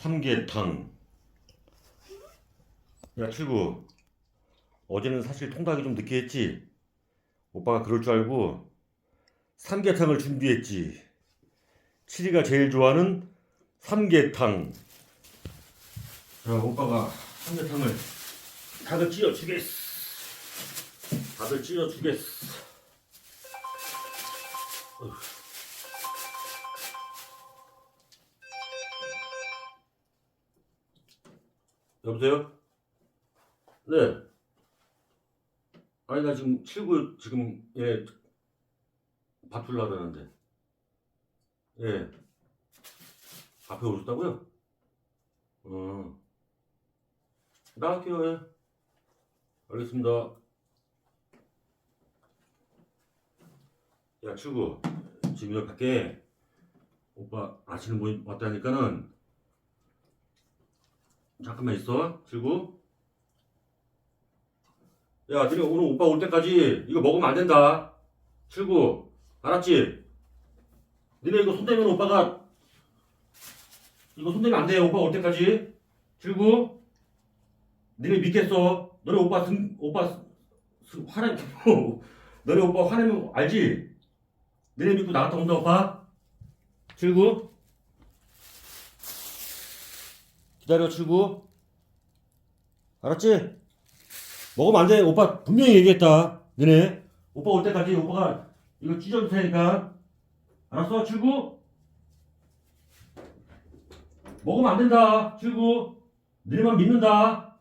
삼계탕. 야, 칠구. 어제는 사실 통닭이 좀 늦게 했지? 오빠가 그럴 줄 알고 삼계탕을 준비했지. 칠이가 제일 좋아하는 삼계탕. 자, 오빠가 삼계탕을 다들 찌어 주겠어. 다들 찌어 주겠어. 여보세요? 네. 아니 나 지금 칠구 지금 예 바쁠라 그러는데 예 앞에 오셨다고요? 어 나갈게요 예 알겠습니다 야 칠구 지금 여기 밖에 오빠 아시는 분 왔다니까는 잠깐만 있어 칠구 야, 너네 오늘 오빠 올 때까지 이거 먹으면 안 된다. 칠구, 알았지? 너네 이거 손대면 오빠가 이거 손대면 안 돼. 오빠 올 때까지. 칠구, 너네 믿겠어. 너네 오빠 승 오빠 승, 화내 너네 오빠 화내면 알지? 너네 믿고 나갔다 온다 오빠. 칠구, 기다려 칠구. 알았지? 먹으면 안 돼. 오빠 분명히 얘기했다. 너네. 오빠 올 때까지 오빠가 이거 찢어줄 테니까. 알았어? 출구? 먹으면 안 된다. 출구. 너네만 믿는다.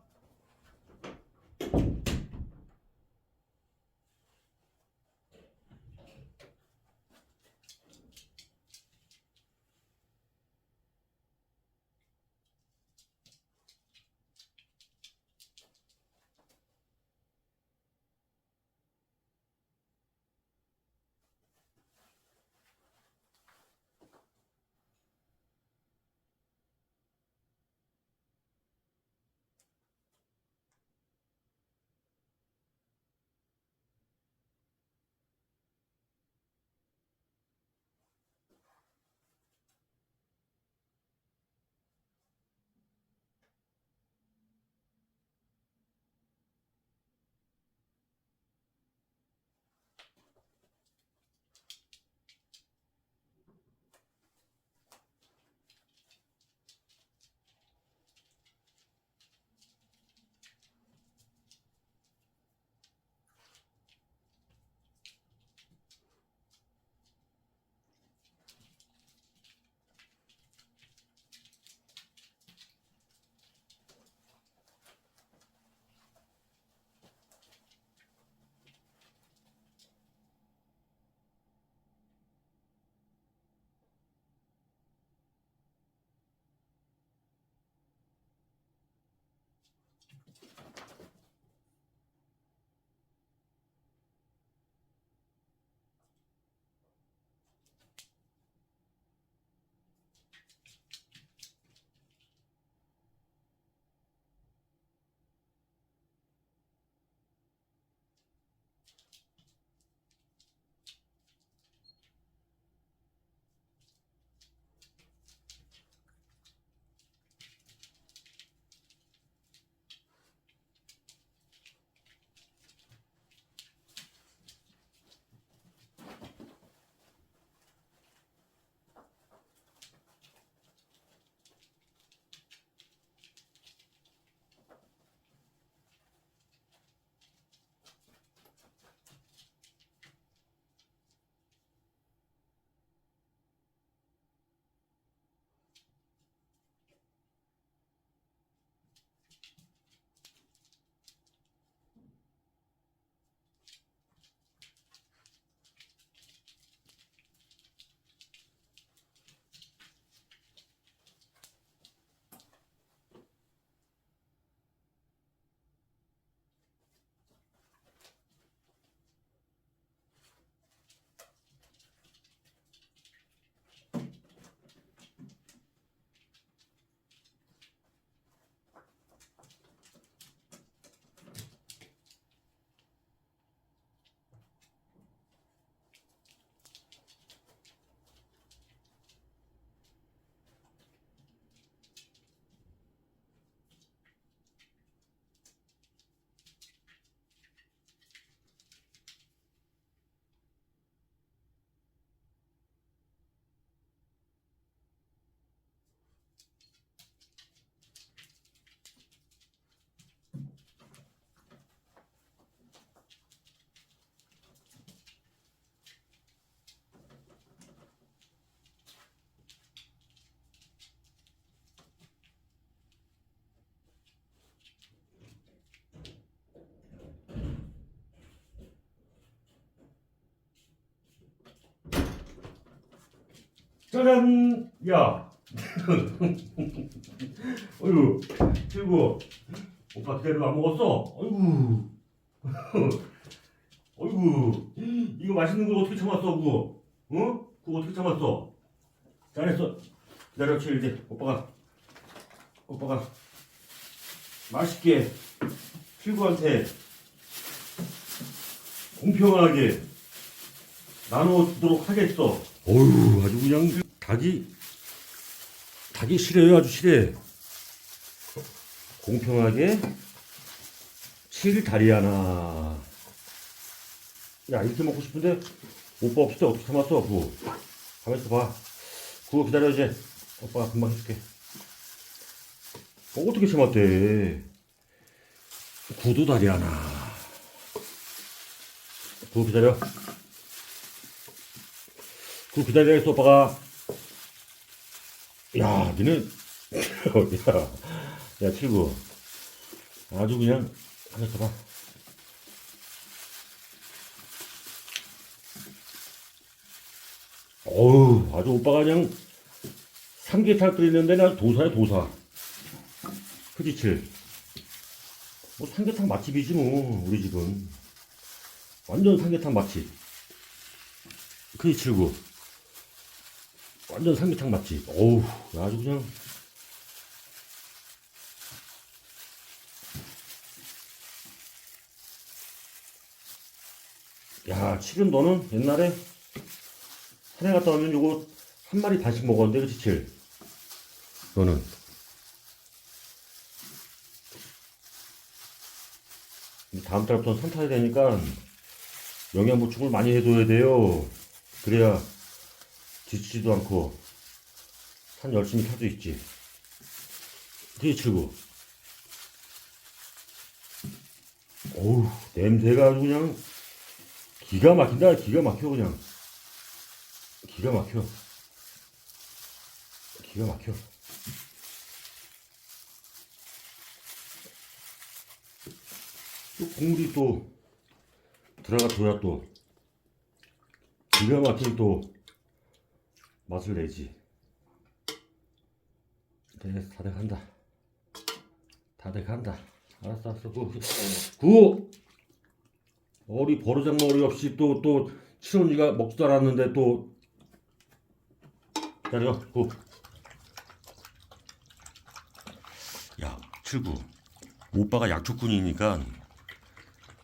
짜잔! 야! 어이구, 칠구. 오빠 기다리고 안 먹었어? 어이구. 어이구. 이거 맛있는 걸 어떻게 참았어, 그거? 어? 그거 어떻게 참았어? 잘했어. 기다려, 칠 이제. 오빠가. 오빠가. 맛있게. 칠구한테. 공평하게. 나눠주도록 하겠어. 어휴, 아주 그냥 닭이 닭이 싫어요, 아주 싫어. 공평하게 칠 다리 하나. 야, 이렇게 먹고 싶은데 오빠 없을 때 어떻게 참았어, 그거. 가만있어 봐. 그거 기다려 이제. 오빠가 금방 해줄게. 어, 어떻게 참았대? 구두 다리 하나. 그거 기다려. 그 기다리겠어 오빠가. 야 니는 야, 야 칠구. 아주 그냥 하나 써봐. 어우 아주 오빠가 그냥 삼계탕 끓이는데 나 도사야 도사. 그지 칠? 뭐 삼계탕 맛집이지 뭐 우리 집은. 완전 삼계탕 맛집. 그지 칠구 완전 삼계탕 맛집. 어우, 아주 그냥. 야, 칠은 너는 옛날에 산에 갔다 오면 요거 한 마리 다씩 먹었는데, 그치, 칠? 너는. 다음 달부터 산 타야 되니까 영양 보충을 많이 해둬야 돼요. 그래야 지치지도 않고 산 열심히 타도 있지. 그게 칠구. 어우 냄새가 아주 그냥 기가 막힌다 기가 막혀 그냥 기가 막혀 기가 막혀 또 국물이 또 들어가 줘야 또 기가 막힌 또 맛을 내지. 네, 다 돼간다. 다 돼간다. 알았어, 알았어. 구, 구. 어리 버르장머리 없이 또, 또, 친언니가 먹지도 않았는데 또, 기다려, 구. 야, 칠구. 오빠가 약초꾼이니까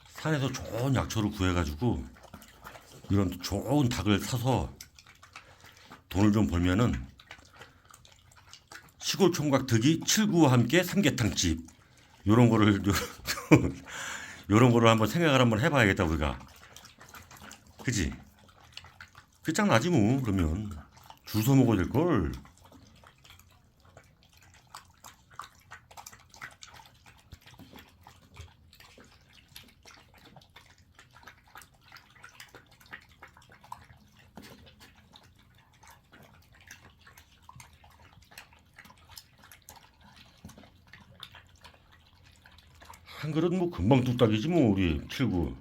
산에서 좋은 약초를 구해가지고 이런 좋은 닭을 사서 돈을 좀 벌면은 시골 총각 득이 칠구와 함께 삼계탕집. 요런 거를 요런 거를 한번 생각을 한번 해봐야겠다 우리가. 그지? 끝장나지 뭐 그러면. 줄서 먹어야 될걸 한 그릇 뭐 금방 뚝딱이지 뭐 우리 칠구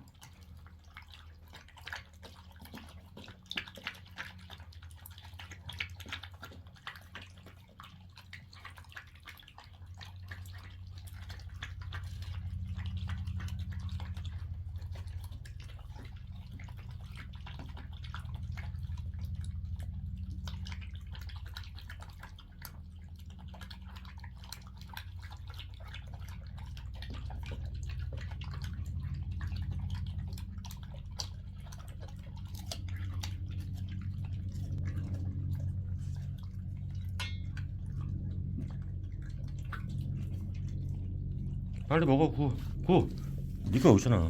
빨리 먹어 구 구. 네가 오잖아